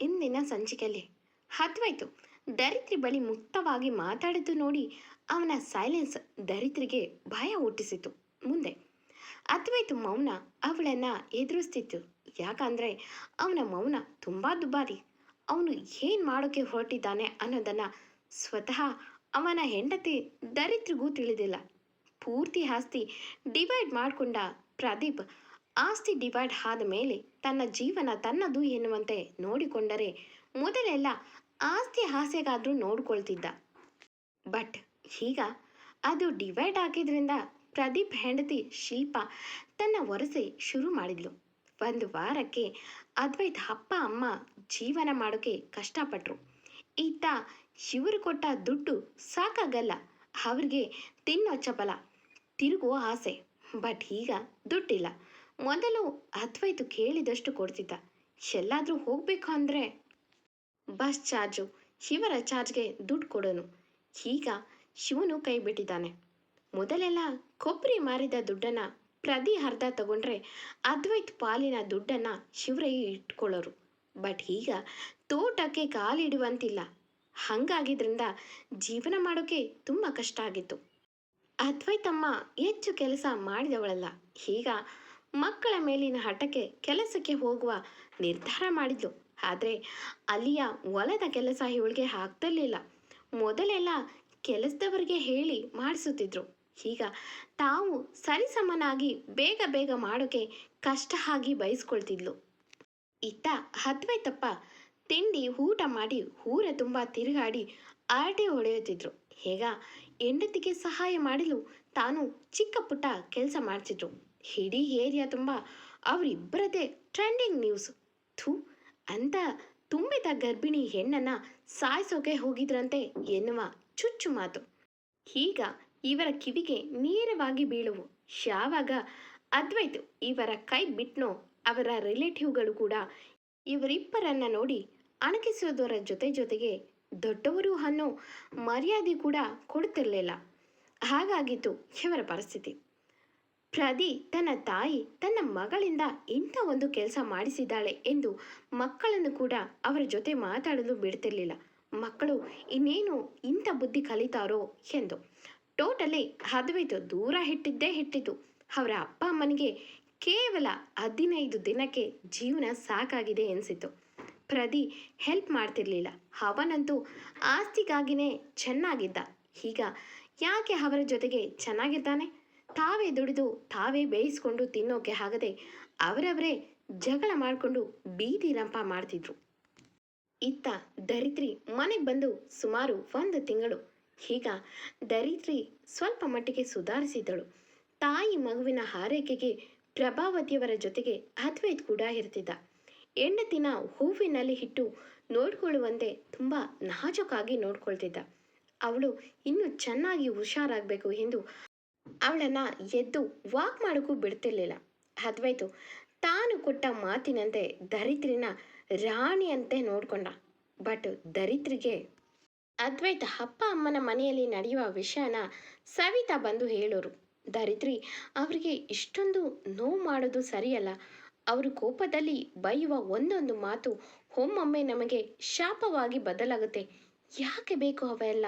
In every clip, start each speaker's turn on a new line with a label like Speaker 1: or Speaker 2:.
Speaker 1: ಇಂದಿನ ಸಂಚಿಕೆಯಲ್ಲಿ. ಹತ್ವಾಯ್ತು ದರಿತ್ರಿ ಬಳಿ ಮುಕ್ತವಾಗಿ ಮಾತಾಡಿದ್ದು ನೋಡಿ ಅವನ ಸೈಲೆನ್ಸ್ ದರಿತ್ರಿಗೆ ಭಯ ಹುಟ್ಟಿಸಿತು. ಮುಂದೆ. ಅದ್ವೈತು ಮೌನ ಅವಳನ್ನ ಎದುರಿಸ್ತಿತ್ತು. ಯಾಕಂದ್ರೆ ಅವನ ಮೌನ ತುಂಬಾ ದುಬಾರಿ. ಅವನು ಏನು ಮಾಡೋಕೆ ಹೊರಟಿದ್ದಾನೆ ಅನ್ನೋದನ್ನ ಸ್ವತಃ ಅವನ ಹೆಂಡತಿ ದರಿದ್ರಿಗೂ ತಿಳಿದಿಲ್ಲ. ಪೂರ್ತಿ ಆಸ್ತಿ ಡಿವೈಡ್ ಮಾಡಿಕೊಂಡ ಪ್ರದೀಪ್ ಆಸ್ತಿ ಡಿವೈಡ್ ಆದ ಮೇಲೆ ತನ್ನ ಜೀವನ ತನ್ನದು ಎನ್ನುವಂತೆ ನೋಡಿಕೊಂಡರೆ ಮೊದಲೆಲ್ಲ ಆಸ್ತಿ ಆಸೆಗಾದರೂ ನೋಡ್ಕೊಳ್ತಿದ್ದ. ಬಟ್ ಈಗ ಅದು ಡಿವೈಡ್ ಆಗಿದ್ರಿಂದ ಪ್ರದೀಪ್ ಹೆಂಡತಿ ಶಿಲ್ಪ ತನ್ನ ವರಸೆ ಶುರು ಮಾಡಿದ್ಲು. ಒಂದು ವಾರಕ್ಕೆ ಅದ್ವೈತ್ ಅಪ್ಪ ಅಮ್ಮ ಜೀವನ ಮಾಡೋಕೆ ಕಷ್ಟಪಟ್ರು. ಈತ ಇವರು ಕೊಟ್ಟ ದುಡ್ಡು ಸಾಕಾಗಲ್ಲ, ಅವ್ರಿಗೆ ತಿನ್ನೋ ಚಪಲ ತಿರುಗುವ ಆಸೆ. ಬಟ್ ಈಗ ದುಡ್ಡಿಲ್ಲ. ಮೊದಲು ಅದ್ವೈತು ಕೇಳಿದಷ್ಟು ಕೊಡ್ತಿದ್ದ. ಎಲ್ಲಾದರೂ ಹೋಗ್ಬೇಕು ಅಂದರೆ? Bus charge. ಶಿವರ ಚಾರ್ಜ್ಗೆ ದುಡ್ಡು ಕೊಡೋನು. ಈಗ ಶಿವನು ಕೈ ಬಿಟ್ಟಿದ್ದಾನೆ. ಮೊದಲೆಲ್ಲ ಕೊಬ್ಬರಿ ಮಾರಿದ ದುಡ್ಡನ್ನು ಪ್ರತಿ ಅರ್ಧ ತಗೊಂಡ್ರೆ ಅದ್ವೈತ್ ಪಾಲಿನ ದುಡ್ಡನ್ನು ಶಿವರೇ ಇಟ್ಕೊಳ್ಳೋರು. ಬಟ್ ಈಗ ತೋಟಕ್ಕೆ ಕಾಲಿಡುವಂತಿಲ್ಲ ಹಂಗಾಗಿದ್ರಿಂದ ಜೀವನ ಮಾಡೋಕೆ ತುಂಬ ಕಷ್ಟ ಆಗಿತ್ತು. ಅದ್ವೈತಮ್ಮ ಹೆಚ್ಚು ಕೆಲಸ ಮಾಡಿದವಳಲ್ಲ. ಈಗ ಮಕ್ಕಳ ಮೇಲಿನ ಹಠಕ್ಕೆ ಕೆಲಸಕ್ಕೆ ಹೋಗುವ ನಿರ್ಧಾರ ಮಾಡಿದ್ಲು. ಆದರೆ ಅಲ್ಲಿಯ ಹೊಲದ ಕೆಲಸ ಇವಳಿಗೆ ಆಗ್ತಿರ್ಲಿಲ್ಲ. ಮೊದಲೆಲ್ಲ ಕೆಲಸದವರಿಗೆ ಹೇಳಿ ಮಾಡಿಸುತ್ತಿದ್ರು. ಈಗ ತಾವು ಸರಿಸಮನಾಗಿ ಬೇಗ ಬೇಗ ಮಾಡೋಕೆ ಕಷ್ಟ ಆಗಿ ಬಯಸ್ಕೊಳ್ತಿದ್ಲು. ಇತ್ತ ತಪ್ಪ ತಿಂಡಿ, ಊಟ ಮಾಡಿ ಊರ ತುಂಬ ತಿರುಗಾಡಿ ಆರಟೆ ಹೊಡೆಯುತ್ತಿದ್ರು. ಹೇಗ ಹೆಂಡತಿಗೆ ಸಹಾಯ ಮಾಡಲು ತಾನು ಚಿಕ್ಕ ಪುಟ್ಟ ಕೆಲಸ ಮಾಡ್ತಿದ್ರು. ಇಡೀ ಏರಿಯಾ ತುಂಬ. ಅವರಿಬ್ಬರದೇ ಟ್ರೆಂಡಿಂಗ್ ನ್ಯೂಸ್ ಥೂ, ಅಂತ ತುಂಬಿದ ಗರ್ಭಿಣಿ ಹೆಣ್ಣನ್ನು ಸಾಯಿಸೋಕೆ ಹೋಗಿದ್ರಂತೆ ಎನ್ನುವ ಚುಚ್ಚು ಮಾತು. ಈಗ ಇವರ ಕಿವಿಗೆ ನೇರವಾಗಿ ಬೀಳುವು. ಯಾವಾಗ ಅದ್ವೈತ್ ಇವರ ಕೈ ಬಿಟ್ನೋ ಅವರ ರಿಲೇಟಿವ್ಗಳು ಕೂಡ ಇವರಿಬ್ಬರನ್ನ ನೋಡಿ ಅಣಕಿಸೋದರ ಜೊತೆ ಜೊತೆಗೆ ದೊಡ್ಡವರು ಅನ್ನೋ ಮರ್ಯಾದೆ ಕೂಡ ಕೊಡ್ತಿರಲಿಲ್ಲ. ಹಾಗಾಗಿತ್ತು ಇವರ ಪರಿಸ್ಥಿತಿ. ಪ್ರದಿ ತನ್ನ ತಾಯಿ ತನ್ನ ಮಗಳಿಂದ ಇಂಥ ಒಂದು ಕೆಲಸ ಮಾಡಿಸಿದ್ದಾಳೆ ಎಂದು ಮಕ್ಕಳನ್ನು ಕೂಡ ಅವರ ಜೊತೆ ಮಾತಾಡಲು ಬಿಡ್ತಿರ್ಲಿಲ್ಲ. ಮಕ್ಕಳು, ಇನ್ನೇನು ಇಂಥ ಬುದ್ಧಿ ಕಲಿತಾರೋ? ಎಂದು. ಟೋಟಲಿ ಹದವೈತು ದೂರ ಹಿಟ್ಟಿದ್ದೇ ಹಿಟ್ಟಿತು ಅವರ ಅಪ್ಪ ಅಮ್ಮನಿಗೆ ಕೇವಲ ಹದಿನೈದು ದಿನಕ್ಕೆ ಜೀವನ ಸಾಕಾಗಿದೆ ಎನಿಸಿತು ಪ್ರದಿ ಹೆಲ್ಪ್ ಮಾಡ್ತಿರ್ಲಿಲ್ಲ. ಅವನಂತೂ ಆಸ್ತಿಗಾಗಿನೇ ಚೆನ್ನಾಗಿದ್ದ. ಈಗ ಯಾಕೆ ಅವರ ಜೊತೆಗೆ ಚೆನ್ನಾಗಿದ್ದಾನೆ ತಾವೇ ದುಡಿದು ತಾವೇ ಬೇಯಿಸ್ಕೊಂಡು ತಿನ್ನೋಕೆ ಆಗದೆ ಅವರವರೇ ಜಗಳ ಮಾಡಿಕೊಂಡು ಬೀದಿ ರಂಪ ಮಾಡ್ತಿದ್ರು. ಇತ್ತ ದರಿದ್ರಿ ಮನೆಗೆ ಬಂದು ಸುಮಾರು ಒಂದು ತಿಂಗಳು. ಈಗ ದರಿದ್ರಿ ಸ್ವಲ್ಪ ಮಟ್ಟಿಗೆ ಸುಧಾರಿಸಿದಳು ತಾಯಿ ಮಗುವಿನ ಹಾರೈಕೆಗೆ ಪ್ರಭಾವತಿಯವರ ಜೊತೆಗೆ ಅದ್ವೈತ್ ಕೂಡ ಇರ್ತಿದ್ದ. ಹೆಂಡತಿನ ಹೂವಿನಲ್ಲಿ ಇಟ್ಟು ನೋಡ್ಕೊಳ್ಳುವಂತೆ ತುಂಬ ನಾಜೂಕಾಗಿ ನೋಡ್ಕೊಳ್ತಿದ್ದ. ಅವಳು ಇನ್ನೂ ಚೆನ್ನಾಗಿ ಹುಷಾರಾಗಬೇಕು ಎಂದು ಅವಳನ್ನು ಎದ್ದು ವಾಕ್ ಮಾಡೋಕ್ಕೂ ಬಿಡ್ತಿರ್ಲಿಲ್ಲ. ಅದ್ವೈತು ತಾನು ಕೊಟ್ಟ ಮಾತಿನಂತೆ ದರಿದ್ರಿನ ರಾಣಿಯಂತೆ ನೋಡ್ಕೊಂಡ. ಬಟ್ ದರಿದ್ರಿಗೆ ಅದ್ವೈತ ಅಪ್ಪ ಅಮ್ಮನ ಮನೆಯಲ್ಲಿ ನಡೆಯುವ ವಿಷಯನ ಸವಿತಾ ಬಂದು ಹೇಳೋರು. ದರಿದ್ರಿ, ಅವರಿಗೆ ಇಷ್ಟೊಂದು ನೋವು ಮಾಡೋದು ಸರಿಯಲ್ಲ. ಅವರು ಕೋಪದಲ್ಲಿ ಬೈಯುವ ಒಂದೊಂದು ಮಾತು ಒಮ್ಮೊಮ್ಮೆ ನಮಗೆ ಶಾಪವಾಗಿ ಬದಲಾಗುತ್ತೆ. ಯಾಕೆ ಬೇಕು ಅವೆಲ್ಲ?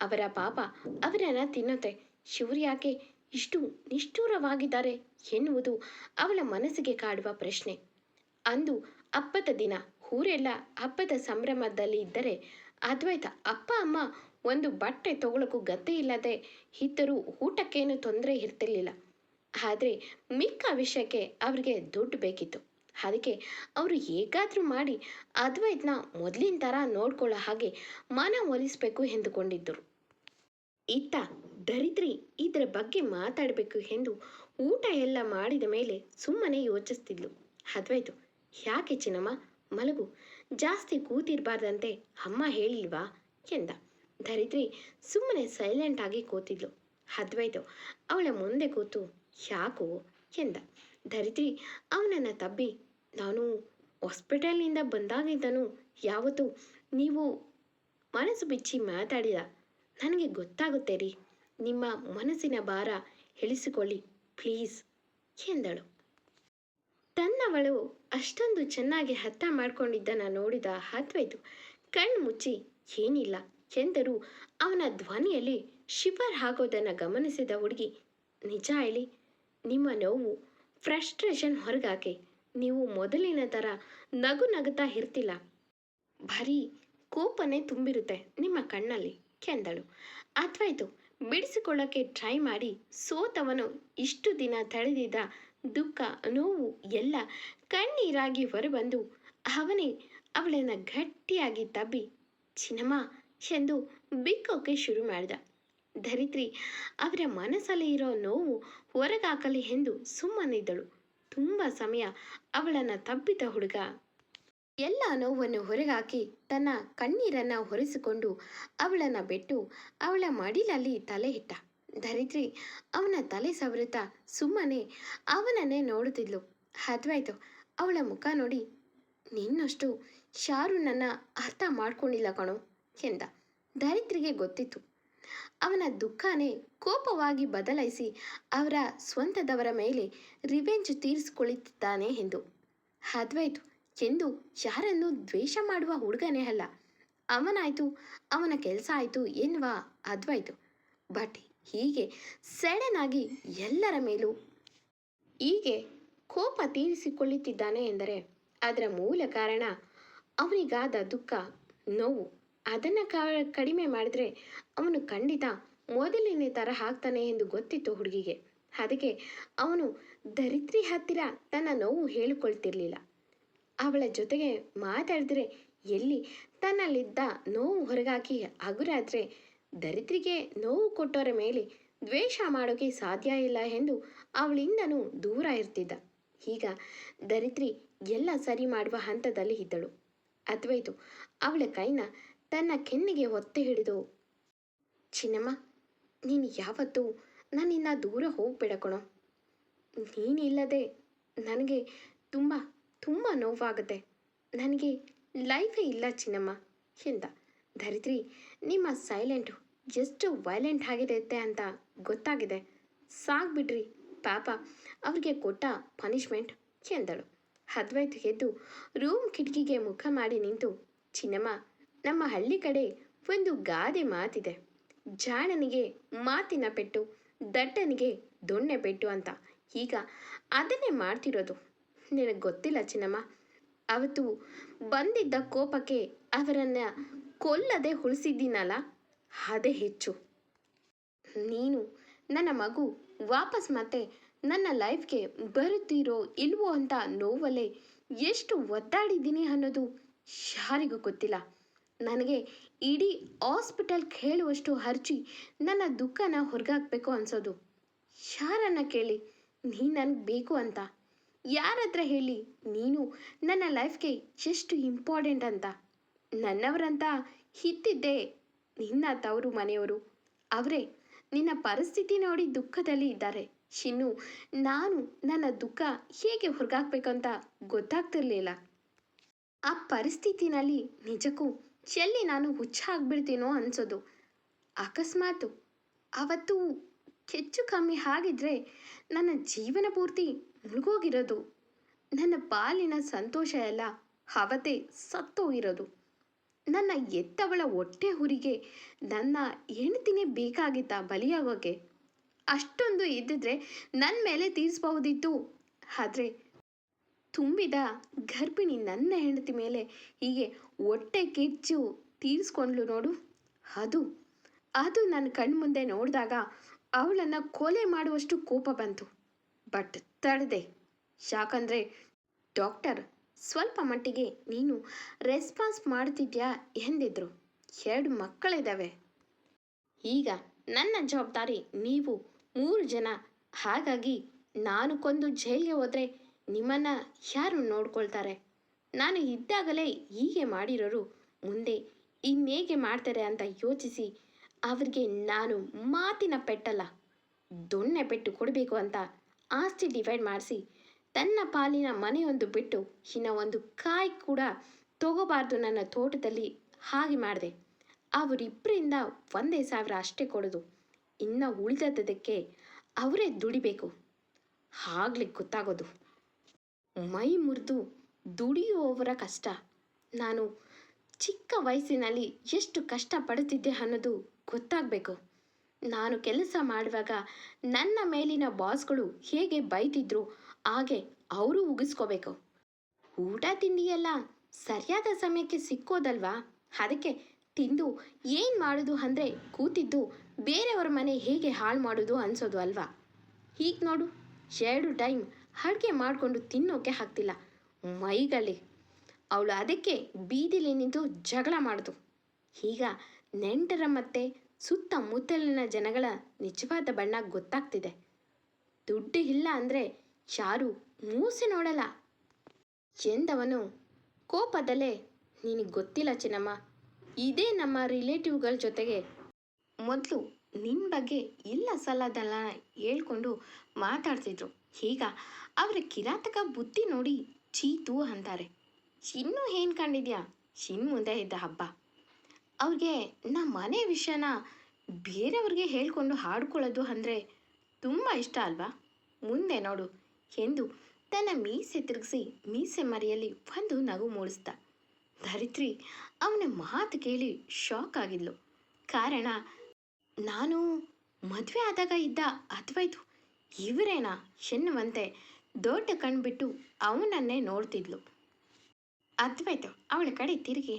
Speaker 1: ಅವರ ಪಾಪ ಅವರನ್ನು ತಿನ್ನುತ್ತೆ. ಶಿವರು ಯಾಕೆ ಇಷ್ಟು ನಿಷ್ಠೂರವಾಗಿದ್ದಾರೆ ಎನ್ನುವುದು ಅವಳ ಮನಸ್ಸಿಗೆ ಕಾಡುವ ಪ್ರಶ್ನೆ. ಅಂದು ಅಪ್ಪದ ದಿನ. ಊರೆಲ್ಲ ಹಬ್ಬದ ಸಂಭ್ರಮದಲ್ಲಿ ಇದ್ದರೆ ಅದ್ವೈತ, ಅಪ್ಪ, ಅಮ್ಮ ಒಂದು ಬಟ್ಟೆ ತಗೊಳಕ್ಕೂ ಗತಿ ಇಲ್ಲದೆ ಇದ್ದರೂ ಊಟಕ್ಕೇನು ತೊಂದರೆ ಇರ್ತಿರ್ಲಿಲ್ಲ. ಆದರೆ ಮಿಕ್ಕ ವಿಷಯಕ್ಕೆ ಅವರಿಗೆ ದುಡ್ಡು ಬೇಕಿತ್ತು. ಅದಕ್ಕೆ ಅವರು ಹೇಗಾದರೂ ಮಾಡಿ ಅದ್ವೈತನ ಮೊದಲಿನ ಥರ ನೋಡ್ಕೊಳ್ಳೋ ಹಾಗೆ ಮನ ಒಲಿಸ್ಬೇಕು ಎಂದುಕೊಂಡಿದ್ದರು. ಇತ್ತ ದರಿದ್ರಿ, ಇದರ ಬಗ್ಗೆ ಮಾತಾಡಬೇಕು ಎಂದು ಊಟ ಎಲ್ಲ ಮಾಡಿದ ಮೇಲೆ ಸುಮ್ಮನೆ ಯೋಚಿಸ್ತಿದ್ಲು. ಅದ್ವೈತು ಯಾಕೆ ಚಿನ್ನಮ್ಮ? ಮಲಗು. ಜಾಸ್ತಿ ಕೂತಿರಬಾರ್ದಂತೆ ಅಮ್ಮ ಹೇಳಿಲ್ವಾ? ಎಂದ. ಧರಿತ್ರಿ ಸುಮ್ಮನೆ ಸೈಲೆಂಟ್ ಆಗಿ ಕೂತಿದ್ಲು. ಅದ್ವೈತು ಅವಳ ಮುಂದೆ ಕೂತು, ಯಾಕೋ? ಎಂದ. ಧರಿತ್ರಿ ಅವನನ್ನು ತಬ್ಬಿ, ನಾನು ಹಾಸ್ಪಿಟಲ್ನಿಂದ ಬಂದಾಗಿದ್ದನು. ಯಾವತ್ತೂ ನೀವು ಮನಸ್ಸು ಬಿಚ್ಚಿ ಮಾತಾಡಿದ ನನಗೆ ಗೊತ್ತಾಗುತ್ತೆ ರೀ. ನಿಮ್ಮ ಮನಸ್ಸಿನ ಭಾರ ಹೇಳಿಸಿಕೊಳ್ಳಿ, ಪ್ಲೀಸ್, ಎಂದಳು. ತನ್ನವಳು ಅಷ್ಟೊಂದು ಚೆನ್ನಾಗಿ ಅರ್ಥ ಮಾಡಿಕೊಂಡಿದ್ದನ್ನು ನೋಡಿದ ಅದ್ವೈತು ಕಣ್ಣು ಮುಚ್ಚಿ, ಏನಿಲ್ಲ, ಎಂದರೂ. ಅವನ ಧ್ವನಿಯಲ್ಲಿ ಶಿಫರ್ ಹಾಕೋದನ್ನು ಗಮನಿಸಿದ ಹುಡುಗಿ, ನಿಜ ಹೇಳಿ, ನಿಮ್ಮ ನೋವು, ಫ್ರಸ್ಟ್ರೇಷನ್ ಹೊರಗಾಕೆ, ನೀವು ಮೊದಲಿನ ಥರ ನಗು ನಗುತ್ತಾ ಇರ್ತಿಲ್ಲ. ಬರೀ ಕೋಪನೇ ತುಂಬಿರುತ್ತೆ ನಿಮ್ಮ ಕಣ್ಣಲ್ಲಿ ಕೆಂದಳು ಅದ್ವೈತು ಬಿಡಿಸಿಕೊಳ್ಳೋಕ್ಕೆ ಟ್ರೈ ಮಾಡಿ ಸೋತವನು ಇಷ್ಟು ದಿನ ತಳೆದಿದ್ದ ದುಃಖ, ನೋವು ಎಲ್ಲ ಕಣ್ಣೀರಾಗಿ ಹೊರಬಂದು ಅವನೇ ಅವಳನ್ನು ಗಟ್ಟಿಯಾಗಿ ತಬ್ಬಿ, ಚಿನ್ನಮ್ಮ ಎಂದು ಬಿಕ್ಕೋಕೆ ಶುರು ಮಾಡಿದ. ಧರಿತ್ರಿ ಅವರ ಮನಸ್ಸಲ್ಲಿ ಇರೋ ನೋವು ಹೊರಗಾಕಲಿ ಎಂದು ಸುಮ್ಮನಿದ್ದಳು. ತುಂಬ ಸಮಯ ಅವಳನ್ನು ತಬ್ಬಿದ ಹುಡುಗ ಎಲ್ಲ ನೋವನ್ನು ಹೊರಗಾಕಿ ತನ್ನ ಕಣ್ಣೀರನ್ನು ಹೊರಿಸಿಕೊಂಡು ಅವಳನ್ನು ಬಿಟ್ಟು ಅವಳ ಮಡಿಲಲ್ಲಿ ತಲೆ ಇಟ್ಟ. ಧರಿತ್ರಿ ಅವನ ತಲೆ ಸವರುತ್ತಾ ಸುಮ್ಮನೆ ಅವನನ್ನೇ ನೋಡುತ್ತಿದ್ಲು. ಅದ್ವಾಯ್ತು, ಅವಳ ಮುಖ ನೋಡಿ, ನಿನ್ನಷ್ಟು ಶಾರು ನನ್ನ ಅರ್ಥ ಮಾಡ್ಕೊಂಡಿಲ್ಲ ಕಣೋ ಎಂದ. ಧರಿತ್ರಿಗೆ ಗೊತ್ತಿತ್ತು. ಅವನ ದುಃಖನೇ ಕೋಪವಾಗಿ ಬದಲಾಯಿಸಿ ಅವರ ಸ್ವಂತದವರ ಮೇಲೆ ರಿವೆಂಜ್ ತೀರಿಸಿಕೊಳ್ಳುತ್ತಿದ್ದಾನೆ ಎಂದು. ಅದ್ವೈತು ಎಂದು ಯಾರನ್ನು ದ್ವೇಷ ಮಾಡುವ ಹುಡುಗನೇ ಅಲ್ಲ. ಅವನಾಯ್ತು, ಅವನ ಕೆಲಸ ಆಯಿತು ಎನ್ನುವ ಅದ್ವಾಯಿತು. ಬಟ್ ಹೀಗೆ ಸಡನ್ ಎಲ್ಲರ ಮೇಲೂ ಹೀಗೆ ಕೋಪ ತೀರಿಸಿಕೊಳ್ಳುತ್ತಿದ್ದಾನೆ ಎಂದರೆ ಅದರ ಮೂಲ ಕಾರಣ ಅವನಿಗಾದ ದುಃಖ, ನೋವು. ಅದನ್ನು ಕಡಿಮೆ ಮಾಡಿದ್ರೆ ಅವನು ಖಂಡಿತ ಮೊದಲಿನ ಥರ ಹಾಕ್ತಾನೆ ಎಂದು ಗೊತ್ತಿತ್ತು ಹುಡುಗಿಗೆ. ಅದಕ್ಕೆ ಅವನು ದರಿದ್ರಿ ಹತ್ತಿರ ತನ್ನ ನೋವು ಹೇಳಿಕೊಳ್ತಿರ್ಲಿಲ್ಲ. ಅವಳ ಜೊತೆಗೆ ಮಾತಾಡಿದ್ರೆ ಎಲ್ಲಿ ತನ್ನಲ್ಲಿದ್ದ ನೋವು ಹೊರಗಾಕಿ ಹಗುರಾದ್ರೆ ದರಿದ್ರಿಗೆ ನೋವು ಕೊಟ್ಟವರ ಮೇಲೆ ದ್ವೇಷ ಮಾಡೋಕೆ ಸಾಧ್ಯ ಇಲ್ಲ ಎಂದು ಅವಳಿಂದನೂ ದೂರ ಇರ್ತಿದ್ದ. ಈಗ ದರಿದ್ರಿ ಎಲ್ಲ ಸರಿ ಮಾಡುವ ಹಂತದಲ್ಲಿ ಇದ್ದಳು. ಅದ್ವೈತು, ಅವಳ ಕೈನ ತನ್ನ ಕೆನ್ನಿಗೆ ಒತ್ತೆ ಹಿಡಿದು, ಚಿನ್ನಮ್ಮ, ನೀನು ಯಾವತ್ತೂ ನನ್ನಿಂದ ದೂರ ಹೋಗ್ಬೇಡ ಕಣೋ. ನೀನಿಲ್ಲದೆ ನನಗೆ ತುಂಬ ತುಂಬ ನೋವಾಗುತ್ತೆ. ನನಗೆ ಲೈಫೇ ಇಲ್ಲ ಚಿನ್ನಮ್ಮ. ಎಂದ. ಧರಿತ್ರಿ, ನಿಮ್ಮ ಸೈಲೆಂಟು ಎಷ್ಟು ವೈಲೆಂಟ್ ಆಗಿರುತ್ತೆ ಅಂತ ಗೊತ್ತಾಗಿದೆ. ಸಾಕ್ಬಿಡ್ರಿ ಪಾಪ. ಅವ್ರಿಗೆ ಕೊಟ್ಟ ಪನಿಷ್ಮೆಂಟ್ ಎಂದಳು. ಅದ್ವೈತ್ ಎದ್ದು ರೂಮ್ ಕಿಟಕಿಗೆ ಮುಖ ಮಾಡಿ ನಿಂತು, ಚಿನ್ನಮ್ಮ, ನಮ್ಮ ಹಳ್ಳಿ ಕಡೆ ಒಂದು ಗಾದೆ ಮಾತಿದೆ. ಜಾಣನಿಗೆ ಮಾತಿನ ಪೆಟ್ಟು, ದಟ್ಟನಿಗೆ ದೊಣ್ಣೆ ಪೆಟ್ಟು ಅಂತ. ಈಗ ಅದನ್ನೇ ಮಾಡ್ತಿರೋದು. ನಿನಗೆ ಗೊತ್ತಿಲ್ಲ ಚಿನ್ನಮ್ಮ. ಅವತ್ತು ಬಂದಿದ್ದ ಕೋಪಕ್ಕೆ ಅವರನ್ನು ಕೊಲ್ಲದೆ ಉಳಿಸಿದ್ದೀನಲ್ಲ, ಅದೇ ಹೆಚ್ಚು. ನೀನು ನನ್ನ ಮಗು ವಾಪಸ್ ಮತ್ತೆ ನನ್ನ ಲೈಫ್ಗೆ ಬರುತ್ತೀರೋ ಇಲ್ವೋ ಅಂತ ನೋವಲ್ಲೇ ಎಷ್ಟು ಒದ್ದಾಡಿದ್ದೀನಿ ಅನ್ನೋದು ಯಾರಿಗೂ ಗೊತ್ತಿಲ್ಲ. ನನಗೆ ಇಡೀ ಹಾಸ್ಪಿಟಲ್ ಕೇಳುವಷ್ಟು ಹರ್ಚಿ ನನ್ನ ದುಃಖನ ಹೊರಗಾಕ್ಬೇಕು ಅನ್ಸೋದು. ಯಾರನ್ನ ಕೇಳಿ ನೀ ನನಗೆ ಬೇಕು ಅಂತ? ಯಾರ ಹತ್ರ ಹೇಳಿ? ನೀನು ನನ್ನ ಲೈಫ್ಗೆ ಎಷ್ಟು ಇಂಪಾರ್ಟೆಂಟ್ ಅಂತ. ನನ್ನವರಂತ ಹಿತ್ತಿದ್ದೆ ನಿನ್ನ ತವರು ಮನೆಯವರು. ಅವರೇ, ನಿನ್ನ ಪರಿಸ್ಥಿತಿ ನೋಡಿ ದುಃಖದಲ್ಲಿ ಇದ್ದಾರೆ. ಇನ್ನು ನಾನು ನನ್ನ ದುಃಖ ಹೇಗೆ ಹೊರಗಾಕ್ಬೇಕಂತ ಗೊತ್ತಾಗ್ತಿರ್ಲಿಲ್ಲ. ಆ ಪರಿಸ್ಥಿತಿನಲ್ಲಿ ನಿಜಕ್ಕೂ ಎಲ್ಲಿ ನಾನು ಹುಚ್ಚ ಆಗ್ಬಿಡ್ತೀನೋ ಅನ್ಸೋದು. ಅಕಸ್ಮಾತು, ಅವತ್ತು ಹೆಚ್ಚು ಕಮ್ಮಿ ಆಗಿದ್ರೆ ನನ್ನ ಜೀವನ ಪೂರ್ತಿ ಮುಳುಗೋಗಿರೋದು ನನ್ನ ಪಾಲಿನ ಸಂತೋಷ ಎಲ್ಲ ಅವತ್ತೇ ಸತ್ತೋಗಿರೋದು ನನ್ನ ಎತ್ತವಳ ಹೊಟ್ಟೆ ಹುರಿಗೆ ನನ್ನ ಹೆಣ್ತಿನೇ ಬೇಕಾಗಿತ್ತ ಬಲಿಯಾಗೋಕೆ. ಅಷ್ಟೊಂದು ಇದ್ದಿದ್ರೆ ನನ್ನ ಮೇಲೆ ತೀರಿಸಬಹುದಿತ್ತು. ಆದರೆ ತುಂಬಿದ ಗರ್ಭಿಣಿ ನನ್ನ ಹೆಂಡತಿ ಮೇಲೆ ಹೀಗೆ ಹೊಟ್ಟೆ ಕೆಚ್ಚು ತೀರಿಸ್ಕೊಂಡ್ಲು ನೋಡು. ಅದು ಅದು ನನ್ನ ಕಣ್ಮುಂದೆ ನೋಡಿದಾಗ ಅವಳನ್ನು ಕೊಲೆ ಮಾಡುವಷ್ಟು ಕೋಪ ಬಂತು. ಬಟ್ ತಡೆದೆ. ಯಾಕಂದರೆ ಡಾಕ್ಟರ್, ಸ್ವಲ್ಪ ಮಟ್ಟಿಗೆ ನೀನು ರೆಸ್ಪಾನ್ಸ್ ಮಾಡ್ತಿದ್ಯಾ ಎಂದಿದ್ರು. ಎರಡು ಮಕ್ಕಳಿದ್ದಾವೆ ಈಗ ನನ್ನ ಜವಾಬ್ದಾರಿ ನೀವು ಮೂರು ಜನ. ಹಾಗಾಗಿ ನಾನು ಕೊಂದು ಜೈಲಿಗೆ ಹೋದರೆ ನಿಮ್ಮನ್ನು ಯಾರು ನೋಡ್ಕೊಳ್ತಾರೆ? ನಾನು ಇದ್ದಾಗಲೇ ಹೀಗೆ ಮಾಡಿರೋರು ಮುಂದೆ ಇನ್ನೇಗೆ ಮಾಡ್ತಾರೆ ಅಂತ ಯೋಚಿಸಿ ಅವರಿಗೆ ನಾನು ಮಾತಿನ ಪೆಟ್ಟಲ್ಲ. ದೊಣ್ಣೆ ಪೆಟ್ಟು ಕೊಡಬೇಕು ಅಂತ ಆಸ್ತಿ ಡಿವೈಡ್ ಮಾಡಿಸಿ ತನ್ನ ಪಾಲಿನ ಮನೆಯೊಂದು ಬಿಟ್ಟು ಇನ್ನ ಒಂದು ಕಾಯಿ ಕೂಡ ತಗೋಬಾರ್ದು ನನ್ನ ತೋಟದಲ್ಲಿ ಹಾಗೆ ಮಾಡಿದೆ. ಅವರಿಬ್ಬರಿಂದ ಒಂದೇ ಸಾವಿರ ಅಷ್ಟೇ ಕೊಡೋದು. ಇನ್ನು ಉಳಿದದ್ದಕ್ಕೆ ಅವರೇ ದುಡಿಬೇಕು. ಆಗ್ಲಿ ಗೊತ್ತಾಗೋದು. ಮೈ ಮುರಿದು ದುಡಿಯುವವರ ಕಷ್ಟ. ನಾನು ಚಿಕ್ಕ ವಯಸ್ಸಿನಲ್ಲಿ ಎಷ್ಟು ಕಷ್ಟಪಡುತ್ತಿದ್ದೆ ಅನ್ನೋದು ಗೊತ್ತಾಗಬೇಕು. ನಾನು ಕೆಲಸ ಮಾಡುವಾಗ ನನ್ನ ಮೇಲಿನ ಬಾಸ್ಗಳು ಹೇಗೆ ಬೈತಿದ್ರು, ಹಾಗೆ ಅವರು ಉಗಿಸ್ಕೋಬೇಕು. ಊಟ ತಿಂಡಿಯೆಲ್ಲ ಸರಿಯಾದ ಸಮಯಕ್ಕೆ ಸಿಕ್ಕೋದಲ್ವಾ? ಅದಕ್ಕೆ ತಿಂದು ಏನು ಮಾಡೋದು ಅಂದರೆ ಕೂತಿದ್ದು ಬೇರೆಯವ್ರ ಮನೆ ಹೇಗೆ ಹಾಳು ಮಾಡೋದು ಅನ್ಸೋದು ಅಲ್ವಾ? ಹೀಗೆ ನೋಡು, ಎರಡು ಟೈಮ್ ಅಡುಗೆ ಮಾಡಿಕೊಂಡು ತಿನ್ನೋಕೆ ಆಗ್ತಿಲ್ಲ. ಮೈಗಳಿ ಅವಳು ಅದಕ್ಕೆ ಬೀದಿಲಿ ನಿಂತು ಜಗಳ ಮಾಡಿದು. ಈಗ ನೆಂಟರ ಮತ್ತೆ ಸುತ್ತಮುತ್ತಲಿನ ಜನಗಳ ನಿಜವಾದ ಬಣ್ಣ ಗೊತ್ತಾಗ್ತಿದೆ. ದುಡ್ಡು ಇಲ್ಲ ಅಂದರೆ ಯಾರು ಮೂಸಿ ನೋಡಲ್ಲ. ಎಂದವನು ಕೋಪದಲ್ಲೇ, ನಿನಗೆ ಗೊತ್ತಿಲ್ಲ ಚಿನ್ನಮ್ಮ, ಇದೇ ನಮ್ಮ ರಿಲೇಟಿವ್ಗಳ ಜೊತೆಗೆ. ಮೊದಲು ನಿನ್ನ ಬಗ್ಗೆ ಇಲ್ಲ ಸಲ್ಲದಲ್ಲ ಹೇಳ್ಕೊಂಡು ಮಾತಾಡ್ತಿದ್ರು. ಈಗ ಅವರ ಕಿರಾತಕ ಬುದ್ಧಿ ನೋಡಿ ಚೀತು ಅಂತಾರೆ. ಇನ್ನೂ ಏನು ಕಂಡಿದ್ಯಾ? ಇನ್ನು ಮುಂದೆ ಇದ್ದ ಹಬ್ಬ. ಅವ್ರಿಗೆ ನಮ್ಮ ಮನೆ ವಿಷಯನ ಬೇರೆಯವ್ರಿಗೆ ಹೇಳಿಕೊಂಡು ಹಾಡ್ಕೊಳ್ಳೋದು ಅಂದರೆ ತುಂಬ ಇಷ್ಟ ಅಲ್ವಾ? ಮುಂದೆ ನೋಡು. ಎಂದು ತನ್ನ ಮೀಸೆ ತಿರುಗಿಸಿ ಮೀಸೆ ಮರೆಯಲ್ಲಿ ಒಂದು ನಗು ಮೂಡಿಸ್ದ. ಧರಿತ್ರಿ ಅವನ ಮಾತು ಕೇಳಿ ಶಾಕ್ ಆಗಿದ್ಲು. ಕಾರಣ, ನಾನು ಮದುವೆ ಆದಾಗ ಇದ್ದ ಅದ್ವೈತು ಇವರೇನಾ ಎನ್ನುವಂತೆ ದೊಡ್ಡ ಕಣ್ಬಿಟ್ಟು ಅವನನ್ನೇ ನೋಡ್ತಿದ್ಲು. ಅದ್ವೈತು, ಅವಳ ಕಡೆ ತಿರುಗಿ.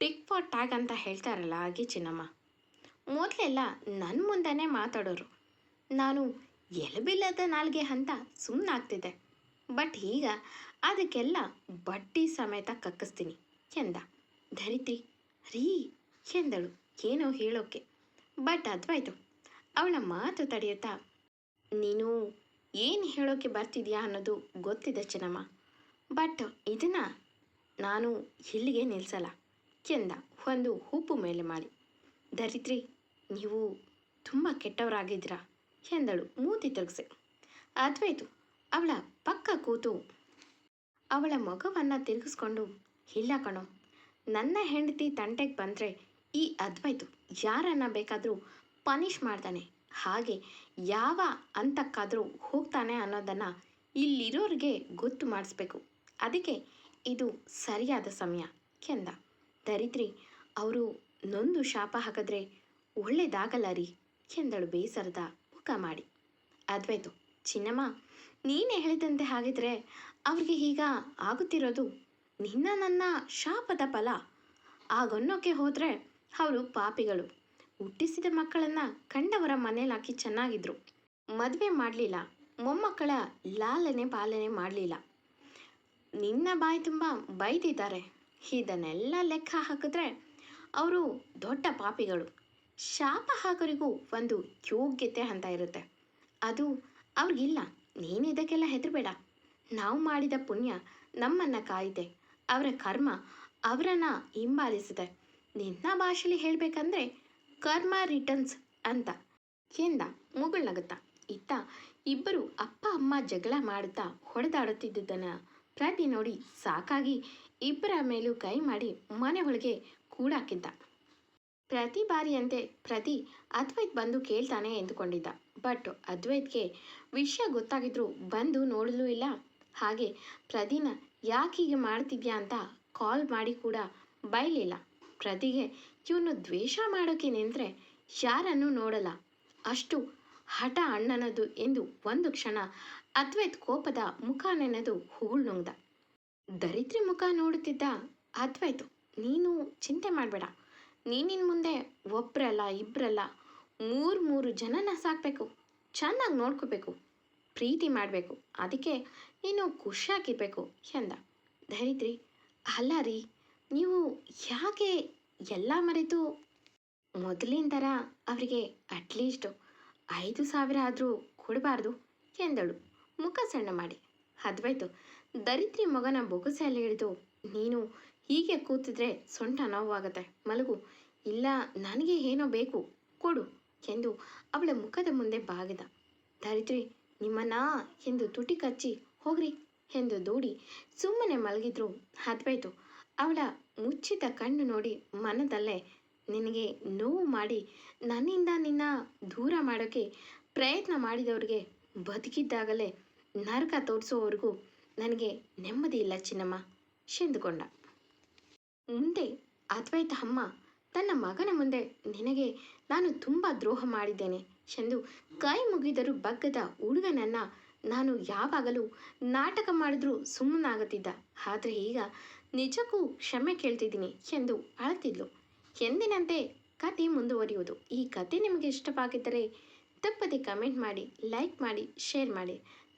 Speaker 1: ಟಿಕ್ ಫಾರ್ ಟ್ಯಾಗ್ ಅಂತ ಹೇಳ್ತಾರಲ್ಲ ಹಾಗೆ ಚಿನ್ನಮ್ಮ. ಮೊದಲೆಲ್ಲ ನನ್ನ ಮುಂದೆನೇ ಮಾತಾಡೋರು. ನಾನು ಎಲುಬಿಲ್ಲದ ನಾಲ್ಗೆ ಅಂತ ಸುಮ್ಮನಾಗ್ತಿದ್ದೆ ಬಟ್ ಈಗ ಅದಕ್ಕೆಲ್ಲ ಬಡ್ಡಿ ಸಮೇತ ಕಕ್ಕಿಸ್ತೀನಿ ಎಂದ. ಧರಿತ್ರಿ ರೀ ಎಂದಳು ಏನೋ ಹೇಳೋಕೆ. ಬಟ್ ಅದ್ವಾಯ್ತು. ಅವಳ ಮಾತು ತಡೆಯುತ್ತಾ, ನೀನು ಏನು ಹೇಳೋಕೆ ಬರ್ತಿದ್ಯಾ ಅನ್ನೋದು ಗೊತ್ತಿದೆ ಚೆನ್ನಮ್ಮ. ಬಟ್ ಇದನ್ನು ನಾನು ಇಲ್ಲಿಗೆ ನಿಲ್ಲಿಸಲ್ಲ ಎಂದ ಒಂದು ಉಪ್ಪು ಮೇಲೆ ಮಾಡಿ ಧರಿತ್ರಿ ನೀವು ತುಂಬ ಕೆಟ್ಟವರಾಗಿದ್ದೀರಾ? ಎಂದಳು ಮೂತಿ ತಿರುಗಿಸಿ. ಅದ್ವೈತು, ಅವಳ ಪಕ್ಕ ಕೂತು ಅವಳ ಮಗವನ್ನು ತಿರುಗಿಸ್ಕೊಂಡು, ಇಲ್ಲ ಕಣೋ, ನನ್ನ ಹೆಂಡತಿ ತಂಟೆಗೆ ಬಂದರೆ ಈ ಅದ್ವೈತು ಯಾರನ್ನ ಬೇಕಾದರೂ ಪನಿಷ್ ಮಾಡ್ತಾನೆ. ಹಾಗೆ ಯಾವ ಹಂತಕ್ಕಾದರೂ ಹೋಗ್ತಾನೆ ಅನ್ನೋದನ್ನು ಇಲ್ಲಿರೋರಿಗೆ ಗೊತ್ತು ಮಾಡಿಸ್ಬೇಕು. ಅದಕ್ಕೆ ಇದು ಸರಿಯಾದ ಸಮಯ, ಎಂದ. ದರಿದ್ರಿ, ಅವರು ನೊಂದು ಶಾಪ ಹಾಕಿದ್ರೆ ಒಳ್ಳೇದಾಗಲ್ಲ ರೀ? ಎಂದಳು ಬೇಸರದ ಮುಖ ಮಾಡಿ. ಅದ್ವೈತು ಚಿನ್ನಮ್ಮ, ನೀನೇ ಹೇಳಿದಂತೆ ಹಾಗಿದ್ರೆ ಅವ್ರಿಗೆ ಈಗ ಆಗುತ್ತಿರೋದು? ನಿನ್ನ ನನ್ನ ಶಾಪದ ಫಲ? ಆಗೊನ್ನೋಕೆ ಹೋದರೆ ಅವರು ಪಾಪಿಗಳು. ಹುಟ್ಟಿಸಿದ ಮಕ್ಕಳನ್ನ ಕಂಡವರ ಮನೇಲಿ ಹಾಕಿ ಚೆನ್ನಾಗಿದ್ರು. ಮದುವೆ ಮಾಡಲಿಲ್ಲ, ಮೊಮ್ಮಕ್ಕಳ ಲಾಲನೆ ಪಾಲನೆ ಮಾಡಲಿಲ್ಲ. ನಿನ್ನ ಬಾಯಿ ತುಂಬ ಬೈದಿದ್ದಾರೆ. ಇದನ್ನೆಲ್ಲ ಲೆಕ್ಕ ಹಾಕಿದ್ರೆ ಅವರು ದೊಡ್ಡ ಪಾಪಿಗಳು. ಶಾಪ ಹಾಕೋರಿಗೂ ಒಂದು ಯೋಗ್ಯತೆ ಅಂತ ಇರುತ್ತೆ. ಅದು ಅವ್ರಿಗಿಲ್ಲ. ನೀನು ಇದಕ್ಕೆಲ್ಲ ಹೆದರಬೇಡ. ನಾವು ಮಾಡಿದ ಪುಣ್ಯ ನಮ್ಮನ್ನು ಕಾಯಿದೆ. ಅವರ ಕರ್ಮ ಅವರನ್ನ ಹಿಂಬಾಲಿಸಿದೆ. ನಿನ್ನ ಭಾಷೆಯಲ್ಲಿ ಹೇಳಬೇಕಂದ್ರೆ ಕರ್ಮ ರಿಟರ್ನ್ಸ್ ಅಂತ. ಎಂದ ಮುಗುಳ್ನಗುತ್ತಾ. ಇತ್ತ ಇಬ್ಬರು ಅಪ್ಪ ಅಮ್ಮ ಜಗಳ ಮಾಡುತ್ತಾ ಹೊಡೆದಾಡುತ್ತಿದ್ದುದನ್ನು ಪ್ರತಿ ನೋಡಿ ಸಾಕಾಗಿ ಇಬ್ಬರ ಮೇಲೂ ಕೈ ಮಾಡಿ ಮನೆ ಒಳಗೆ ಕೂಡಾಕಿದ್ದ ಪ್ರತಿ ಬಾರಿಯಂತೆ ಪ್ರತಿ ಅದ್ವೈತ್ ಬಂದು ಕೇಳ್ತಾನೆ ಎಂದುಕೊಂಡಿದ್ದ. ಬಟ್ ಅದ್ವೈತ್ಗೆ ವಿಷಯ ಗೊತ್ತಾಗಿದ್ರು ಬಂದು ನೋಡಲೂ ಇಲ್ಲ. ಹಾಗೆ ಪ್ರತಿನ ಯಾಕೆ ಮಾಡ್ತಿದ್ಯಾ ಅಂತ ಕಾಲ್ ಮಾಡಿ ಕೂಡ ಬೈಲಿಲ್ಲ. ಪ್ರತಿಗೆ ಇವನು ದ್ವೇಷ ಮಾಡೋಕೆ ನಿಂತರೆ ಯಾರನ್ನೂ ನೋಡಲ್ಲ. ಅಷ್ಟು ಹಠ ಅಣ್ಣನದು ಎಂದು ಒಂದು ಕ್ಷಣ ಅದ್ವೈತ್ ಕೋಪದ ಮುಖ ನೆನೆದು ನುಂಗ್ದ. ದರಿದ್ರಿ ಮುಖ ನೋಡುತ್ತಿದ್ದ ಅದ್ವೈತು, ನೀನು ಚಿಂತೆ ಮಾಡಬೇಡ. ನೀನಿನ್ ಮುಂದೆ ಒಬ್ರಲ್ಲ ಇಬ್ಬರಲ್ಲ ಮೂರು ಮೂರು ಜನನ ಸಾಕಬೇಕು ಚೆನ್ನಾಗಿ ನೋಡ್ಕೋಬೇಕು, ಪ್ರೀತಿ ಮಾಡಬೇಕು, ಅದಕ್ಕೆ ನೀನು ಖುಷಿಯಾಗಿರ್ಬೇಕು ಎಂದ. ದರಿದ್ರಿ, ಅಲ್ಲ ರೀ, ನೀವು ಯಾಕೆ ಎಲ್ಲ ಮರೆತು ಮೊದಲಿನ ಥರ ಅವರಿಗೆ ಅಟ್ಲೀಸ್ಟ್ ಐದು ಸಾವಿರ ಆದರೂ ಕೊಡಬಾರ್ದು ಎಂದಳು. ಮುಖ ಸಣ್ಣ ಮಾಡಿ. ಅದ್ವೈತು ದರಿದ್ರಿ ಮಗನ ಬೊಗಸೆಯಲ್ಲಿ ಹಿಡಿದು ನೀನು ಹೀಗೆ ಕೂತಿದ್ರೆ ಸೊಂಟ ನೋವಾಗತ್ತೆ. ಮಲಗು. ಇಲ್ಲ, ನನಗೆ ಏನೋ ಬೇಕು. ಕೊಡು ಎಂದು ಅವಳ ಮುಖದ ಮುಂದೆ ಬಾಗಿದ. ದರಿದ್ರಿ, ನಿಮ್ಮನ್ನ ಎಂದು ತುಟಿ ಕಚ್ಚಿ, ಹೋಗ್ರಿ ಎಂದು ದೂಡಿ ಸುಮ್ಮನೆ ಮಲಗಿದ್ರು. ಅದ್ವೈತು ಅವಳ ಮುಚ್ಚಿದ ಕಣ್ಣು ನೋಡಿ ಮನದಲ್ಲೇ, ನಿನಗೆ ನೋವು ಮಾಡಿ, ನನ್ನಿಂದ ನಿನ್ನ ದೂರ ಮಾಡೋಕ್ಕೆ ಪ್ರಯತ್ನ ಮಾಡಿದವ್ರಿಗೆ ಬದುಕಿದ್ದಾಗಲೇ ನರಕ ತೋರಿಸುವವರೆಗೂ ನನಗೆ ನೆಮ್ಮದಿ ಇಲ್ಲ ಚಿನ್ನಮ್ಮ, ಶೆಂದುಕೊಂಡ. ಮುಂದೆ ಅದ್ವೈತ ಅಮ್ಮ ತನ್ನ ಮಗನ ಮುಂದೆ ನಿನಗೆ ನಾನು ತುಂಬ ದ್ರೋಹ ಮಾಡಿದ್ದೇನೆ ಎಂದು ಕೈ ಮುಗಿದರೂ ಬಗ್ಗದ ಹುಡುಗನನ್ನ ನಾನು ಯಾವಾಗಲೂ ನಾಟಕ ಮಾಡಿದ್ರೂ ಸುಮ್ಮನಾಗುತ್ತಿದ್ದ. ಆದರೆ ಈಗ ನಿಜಕ್ಕೂ ಕ್ಷಮೆ ಕೇಳ್ತಿದ್ದೀನಿ ಎಂದು ಅಳ್ತಿದ್ಲು ಎಂದಿನಂತೆ ಕತೆ ಮುಂದುವರಿಯುವುದು. ಈ ಕತೆ ನಿಮಗೆ ಇಷ್ಟವಾಗಿದ್ದರೆ ತಪ್ಪದೆ ಕಮೆಂಟ್ ಮಾಡಿ, ಲೈಕ್ ಮಾಡಿ, ಶೇರ್ ಮಾಡಿ.